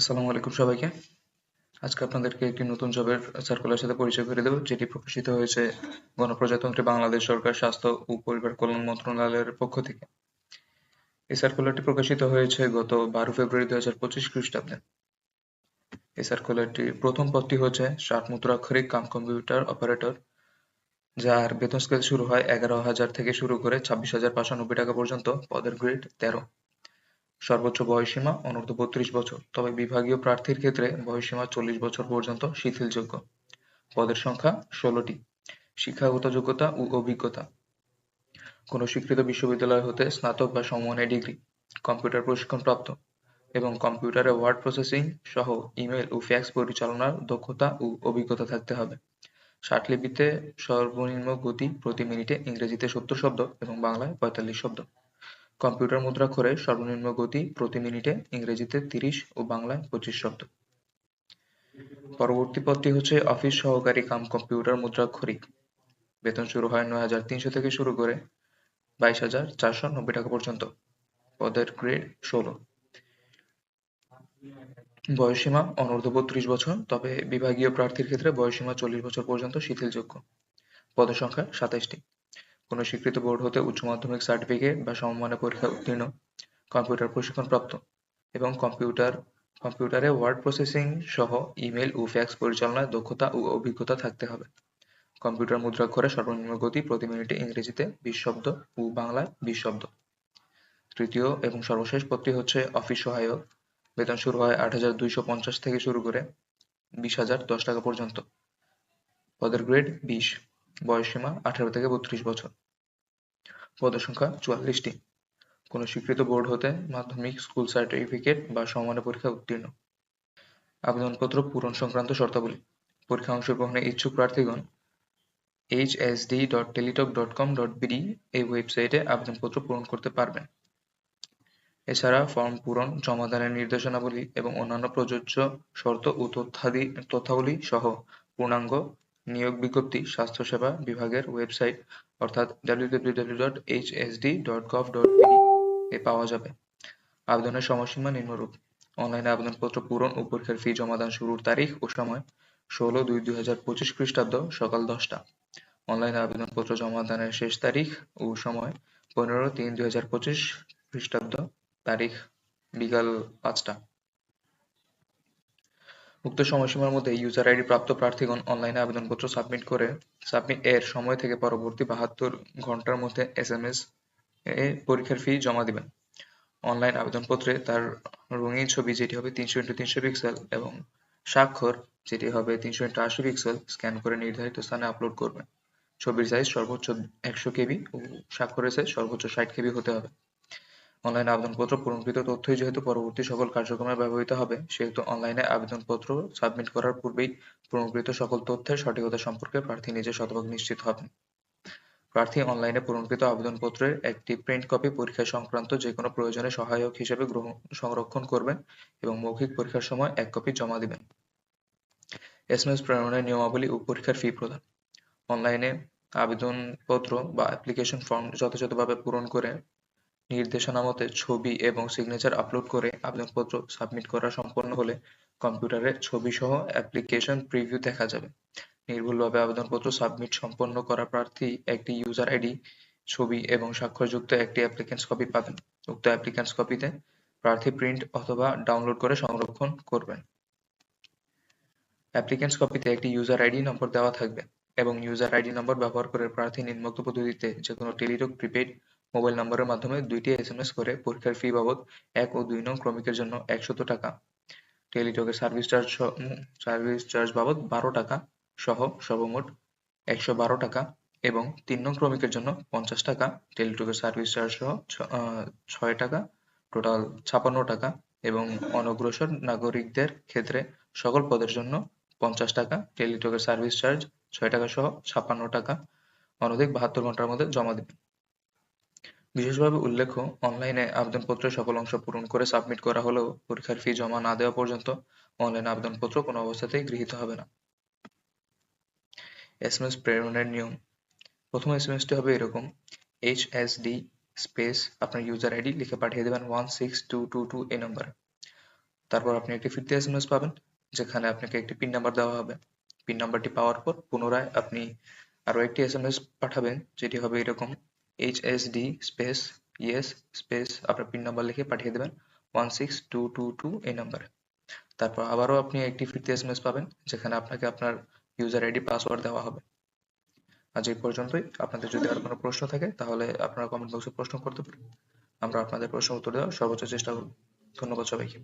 আসসালামু আলাইকুম সবাইকে। আজকে আপনাদেরকে একটি নতুন জবের সার্কুলার সাথে পরিচয় করে দেব, যেটি প্রকাশিত হয়েছে গণপ্রজাতন্ত্রী বাংলাদেশ সরকার স্বাস্থ্য ও পরিবার কল্যাণ মন্ত্রণালয়ের পক্ষ থেকে। এই সার্কুলারটি প্রকাশিত হয়েছে গত বারো ফেব্রুয়ারি দুই হাজার পঁচিশ খ্রিস্টাব্দে। এই সার্কুলারটির প্রথম পদটি হচ্ছে ষাট মুদ্রাক্ষরিক কাম কম্পিউটার অপারেটর, যার বেতন স্কেল শুরু হয় এগারো হাজার থেকে শুরু করে ছাব্বিশ হাজার পাঁচশো নব্বই টাকা পর্যন্ত, পদের গ্রেড তেরো। সর্বোচ্চ বয়সসীমা অনূর্ধ্ব বত্রিশ বছর। তবে বিভাগীয় প্রার্থীর ক্ষেত্রে বয়সসীমা চল্লিশ বছর পর্যন্ত শিথিলযোগ্য। পদের সংখ্যা ষোলোটি। শিক্ষাগত যোগ্যতা ও অভিজ্ঞতা। কোনো স্বীকৃত বিশ্ববিদ্যালয় হতে স্নাতক বা সমমানের ডিগ্রি, কম্পিউটার প্রশিক্ষণপ্রাপ্ত এবং কম্পিউটারে ওয়ার্ড প্রসেসিং সহ ইমেল ও ফ্যাক্স পরিচালনার দক্ষতা ও অভিজ্ঞতা থাকতে হবে। ষাটলিপিতে সর্বনিম্ন গতি প্রতি মিনিটে ইংরেজিতে সত্তর শব্দ এবং বাংলায় পঁয়তাল্লিশ শব্দ। কম্পিউটার মুদ্রাক্ষরে সর্বনিম্ন গতি প্রতি মিনিটে ইংরেজিতে তিরিশ ও বাংলায় পঁচিশ শব্দ। পরবর্তী পদটি হচ্ছে অফিস সহকারী কাম কম্পিউটার মুদ্রাক্ষরিক বেতন শুরু হয় নয় হাজার তিনশো থেকে শুরু করে বাইশ হাজার চারশো নব্বই টাকা পর্যন্ত। পদের গ্রেড ষোলো। বয়সসীমা অনূর্ধ্ব বত্রিশ বছর, তবে বিভাগীয় প্রার্থীর ক্ষেত্রে বয়সীমা চল্লিশ বছর পর্যন্ত শিথিলযোগ্য। পদের সংখ্যা সাতাশটি কোনো স্বীকৃত বোর্ড হতে উচ্চ মাধ্যমিক সার্টিফিকেট বা সমমানের পরীক্ষায় উত্তীর্ণ। কম্পিউটার প্রশিক্ষণপ্রাপ্ত এবং কম্পিউটার, কম্পিউটারে ওয়ার্ড প্রসেসিং সহ ইমেল ও ফ্যাক্স পরিচালনায় দক্ষতা ও অভিজ্ঞতা থাকতে হবে। কম্পিউটার মুদ্রাক্ষরে সর্বনিম্ন গতি প্রতি মিনিটে ইংরেজিতে বিশ শব্দ ও বাংলায় বিশ শব্দ। তৃতীয় এবং সর্বশেষ পদটি হচ্ছে অফিস সহায়ক। বেতন শুরু হয় আট হাজার দুইশো পঞ্চাশ থেকে শুরু করে বিশ হাজার দশ টাকা পর্যন্ত। পদের গ্রেড বিশ। বয়সসীমা আঠারো থেকে বত্রিশ বছর। পদের সংখ্যা চুয়াল্লিশটি। কোনো স্বীকৃত বোর্ড হতে মাধ্যমিক, স্কুল সার্টিফিকেট বা সমমানের পরীক্ষা উত্তীর্ণ। আবেদনপত্র পূরণ সংক্রান্ত শর্তাবলী। পরীক্ষা অংশগ্রহণে ইচ্ছুক প্রার্থীগণ hsd.teletalk.com.bd এই ওয়েবসাইটে আবেদনপত্র পূরণ করতে পারবেন। এছাড়া ফর্ম পূরণ জমাদানের নির্দেশনাবলী এবং অন্যান্য প্রযোজ্য শর্ত ও তথ্যাদি তথ্যাবলী সহ পূর্ণাঙ্গ নিয়োগ বিজ্ঞপ্তি স্বাস্থ্যসেবা বিভাগের ওয়েবসাইট অর্থাৎ www.hsd.gov.bd এ পাওয়া যাবে। আবেদনের সময়সীমা নিম্নরূপ। অনলাইনে আবেদনপত্র পূরণ ও পরীক্ষার ফি জমাদান শুরুর তারিখ ও সময় ষোলো দুই দুই হাজার পঁচিশ খ্রিস্টাব্দ সকাল দশটা। অনলাইনে আবেদনপত্র জমাদানের শেষ তারিখ ও সময় পনেরো তিন দুই হাজার পঁচিশ খ্রিস্টাব্দ তারিখ বিকাল পাঁচটা। উক্ত সময়সীমার মধ্যে ইউজার আইডি প্রাপ্ত প্রার্থীগণ অনলাইনে আবেদনপত্র সাবমিট করে সাবমিট এর সময় থেকে পরবর্তী বাহাত্তর ঘণ্টার মধ্যে এস এম এস এ পরীক্ষার ফি জমা দিবেন। অনলাইন আবেদনপত্রে তার রঙিন ছবি যেটি হবে তিনশো ইন্টু তিনশো পিক্সেল এবং স্বাক্ষর যেটি হবে তিনশো ইন্টু আশি পিক্সেল স্ক্যান করে নির্ধারিত স্থানে আপলোড করবেন। ছবির সাইজ সর্বোচ্চ একশো কেবি ও স্বাক্ষরের সাইজ সর্বোচ্চ ষাট কেবি হতে হবে। অনলাইন আবেদনপত্র পূরণকৃত তথ্যই যেহেতু পরবর্তী সকল কার্যক্রমে ব্যবহৃত হবে, সেহেতু অনলাইনে আবেদনপত্র সাবমিট করার পূর্বেই পূরণকৃত সকল তথ্যের সঠিকতা সম্পর্কে প্রার্থী নিজে শতভাগ নিশ্চিত হবেন। প্রার্থী অনলাইনে পূরণকৃত আবেদনপত্রের একটি প্রিন্ট কপি পরীক্ষা সংক্রান্ত যে কোনো প্রয়োজনে সহায়ক হিসেবে গ্রহণ সংরক্ষণ করবেন এবং মৌখিক পরীক্ষার সময় এক কপি জমা দিবেন। এসএমএস প্রেরণের নিয়মাবলী ও পরীক্ষার ফি প্রদান। অনলাইনে আবেদনপত্র বা অ্যাপ্লিকেশন ফর্ম যথাযথভাবে পূরণ করে নির্দেশনা মতে ছবি এবং সিগনেচার আপলোড করে আবেদনপত্র সাবমিট করা সম্পন্ন হলে কম্পিউটারে ছবি সহ অ্যাপ্লিকেশন প্রিভিউ দেখা যাবে। নির্ভুলভাবে আবেদনপত্র সাবমিট সম্পন্ন করা প্রার্থী একটি ইউজার আইডি ছবি এবং স্বাক্ষরযুক্ত একটি অ্যাপ্লিকেন্স কপি পাবেন। উক্ত অ্যাপ্লিকেন্টস কপিতে প্রার্থী প্রিন্ট অথবা ডাউনলোড করে সংরক্ষণ করবেন। অ্যাপ্লিকেন্টস কপিতে একটি ইউজার আইডি নম্বর দেওয়া থাকবে এবং ইউজার আইডি নম্বর ব্যবহার করে প্রার্থী নিম্নোক্ত পদ্ধতিতে যে কোনো টেলিটক প্রিপেইড মোবাইল নম্বরের মাধ্যমে দুইটি এসএমএস করে পরীক্ষার ফি বাবদ এক ও দুই নং ক্রমিকের জন্য একশত টাকা। টেলিটকের সার্ভিস চার্জ সার্ভিস চার্জ বাবদ বারো টাকা সহ সর্বমোট একশো বারো টাকা এবং তিন নং ক্রমিকের জন্য পঞ্চাশ টাকা। টেলিটকের সার্ভিস চার্জ সহ ছয় টাকা টোটাল ছাপান্ন টাকা এবং অনগ্রসর নাগরিকদের ক্ষেত্রে সকল পদের জন্য পঞ্চাশ টাকা। টেলিটকের সার্ভিস চার্জ ছয় টাকা সহ ছাপান্ন টাকা। অনধিক বাহাত্তর ঘণ্টার মধ্যে জমা দেবেন বিশেষভাবে উল্লেখ্য, অনলাইনে আবেদনপত্রের সকল অংশ পূরণ করে সাবমিট করা হলেও পরীক্ষার ফি জমা না দেওয়া পর্যন্ত অনলাইন আবেদনপত্র কোনো অবস্থাতেই গৃহীত হবে না। এসএমএস প্রেরণের নিয়ম। প্রথম এসএমএসটি হবে এরকম এইচ এস ডি স্পেস আপনার ইউজার আইডি লিখে পাঠিয়ে দেবেন one six two two two এই নম্বরে তারপর আপনি একটি ফিরতি এসএমএস পাবেন, যেখানে আপনাকে একটি পিন নাম্বার দেওয়া হবে। পিন নাম্বারটি পাওয়ার পর পুনরায় আপনি আরও একটি এসএমএস পাঠাবেন, যেটি হবে এরকম এইচএসডি স্পেস ইয়েস স্পেস আপনার পিন নাম্বার লিখে পাঠিয়ে দেবেন। One six two two two এই নাম্বারে তারপর আবারও আপনি একটি ফিরতি এসএমএস পাবেন, যেখানে আপনাকে আপনার ইউজার আইডি পাসওয়ার্ড দেওয়া হবে। আজ এই পর্যন্তই। আপনাদের যদি আর কোনো প্রশ্ন থাকে, তাহলে আপনারা কমেন্ট বক্সে প্রশ্ন করতে পারেন। আমরা আপনাদের প্রশ্ন উত্তর দেওয়ার সর্বোচ্চ চেষ্টা করব। ধন্যবাদ সবাইকে।